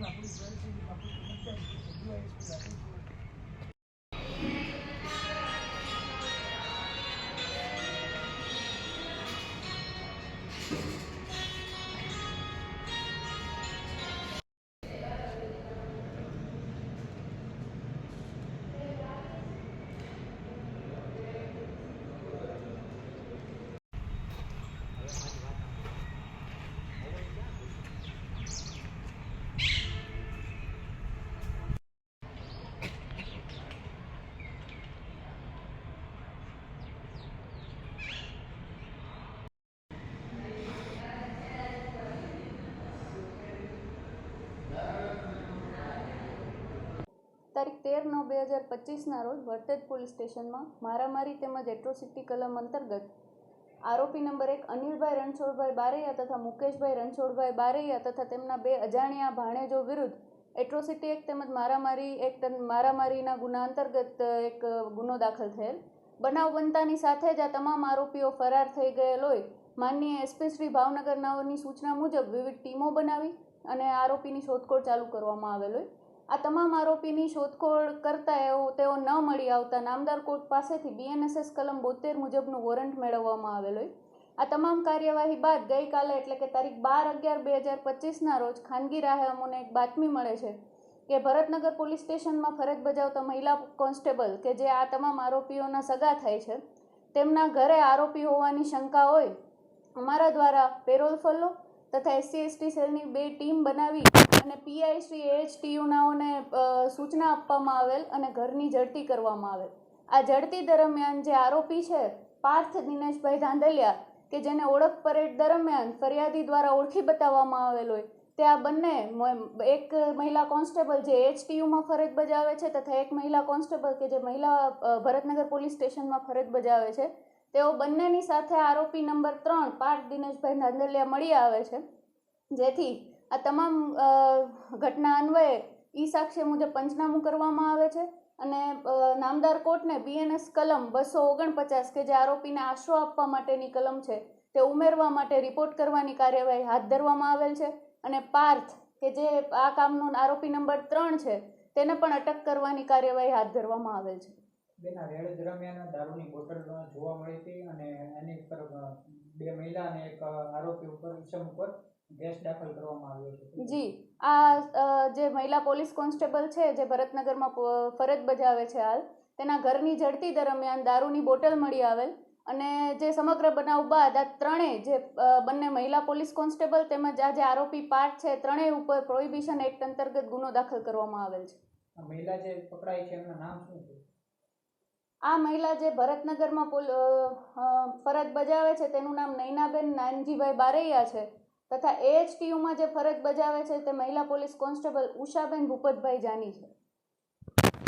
Thank you. તારીખ તેર નવ બે હજાર પચીસના રોજ વરતેજ પોલીસ સ્ટેશનમાં મારામારી તેમજ એટ્રોસિટી કલમ અંતર્ગત આરોપી નંબર એક અનિલભાઈ રણછોડભાઈ બારૈયા તથા મુકેશભાઈ રણછોડભાઈ બારૈયા તથા તેમના બે અજાણ્યા ભાણેજો વિરુદ્ધ એટ્રોસિટી એક્ટ તેમજ મારામારી એક્ટ મારામારીના ગુના અંતર્ગત એક ગુનો દાખલ થયેલ. બનાવ બનતાની સાથે જ આ તમામ આરોપીઓ ફરાર થઈ ગયેલ હોય. માનનીય એસપી શ્રી ભાવનગરનાઓની સૂચના મુજબ વિવિધ ટીમો બનાવી અને આરોપીની શોધખોળ ચાલુ કરવામાં આવેલ હોય. આ તમામ આરોપીની શોધખોળ કરતા તેઓ ન મળી આવતા નામદાર કોર્ટ પાસેથી બીએનએસએસ કલમ બોતેર મુજબનું વોરંટ મેળવવામાં આવેલ આ તમામ કાર્યવાહી બાદ ગઈકાલે એટલે કે તારીખ બાર અગિયાર બે હજાર પચીસના રોજ ખાનગી રાહે અમોને એક બાતમી મળે છે કે ભરતનગર પોલીસ સ્ટેશનમાં ફરજ બજાવતા મહિલા કોન્સ્ટેબલ કે જે આ તમામ આરોપીઓના સગા થાય છે, તેમના ઘરે આરોપી હોવાની શંકા હોય, અમારા દ્વારા પેરોલ ફલ્લો તથા એસસી એસટી સેલની બે ટીમ બનાવી અને પીઆઈસી એએચટીયુનાઓને એચ સૂચના આપવામાં આવેલ અને ઘરની ઝડતી કરવામાં આવેલ. આ ઝડતી દરમિયાન જે આરોપી છે, પાર્થ દિનેશભાઈ ધાંધલિયા, કે જેને ઓળખ પરેડ દરમિયાન ફરિયાદી દ્વારા ઓળખી બતાવવામાં આવેલ હોય, તે આ બંને એક મહિલા કોન્સ્ટેબલ જે એચટીયુમાં ફરજ બજાવે છે તથા એક મહિલા કોન્સ્ટેબલ કે જે મહિલા ભરતનગર પોલીસ સ્ટેશનમાં ફરજ બજાવે છે તેઓ બંનેની સાથે આરોપી નંબર ત્રણ પાર્થ દિનેશભાઈ નાંદલિયા મળી આવે છે. જેથી આ તમામ ઘટના અન્વયે ઈ સાક્ષ્ય મુજબ પંચનામું કરવામાં આવે છે અને નામદાર કોર્ટને બીએનએસ કલમ બસો ઓગણપચાસ કે જે આરોપીને આશરો આપવા માટેની કલમ છે તે ઉમેરવા માટે રિપોર્ટ કરવાની કાર્યવાહી હાથ ધરવામાં આવેલ છે અને પાર્થ, કે જે આ કામનો આરોપી નંબર ત્રણ છે, તેને પણ અટક કરવાની કાર્યવાહી હાથ ધરવામાં આવેલ છે. બેન આ રેડ દરમિયાન દારૂની બોટલ જોવા મળી હતી અને એની ઉપર બે મહિલા અને એક આરોપી ઉપર ઇસમ ઉપર કેસ દાખલ કરવામાં આવ્યો છે. જી આ જે મહિલા પોલીસ કોન્સ્ટેબલ છે જે ભરતનગરમાં ફરજ બજાવે છે હાલ તેના ઘરની ઝડતી દરમિયાન દારૂની બોટલ મળી આવેલ અને જે સમગ્ર બનાવ બાદ આ ત્રણેય જે બંને મહિલા પોલીસ કોન્સ્ટેબલ તેમજ આ જે આરોપી પાર્ટ છે ત્રણેય ઉપર પ્રોહિબિશન એક્ટ અંતર્ગત ગુનો દાખલ કરવામાં આવેલ છે. મહિલા જે પકડાઈ છે એમનું નામ શું છે? આ મહિલા જે ભરતનગરમાં ફરજ બજાવે છે, તેનું નામ નૈનાબેન નાનજીભાઈ બારૈયા છે. તથા એએચટીયુમાં જે ફરજ બજાવે છે, તે મહિલા પોલીસ કોન્સ્ટેબલ ઉષાબેન ભૂપતભાઈ જાની છે.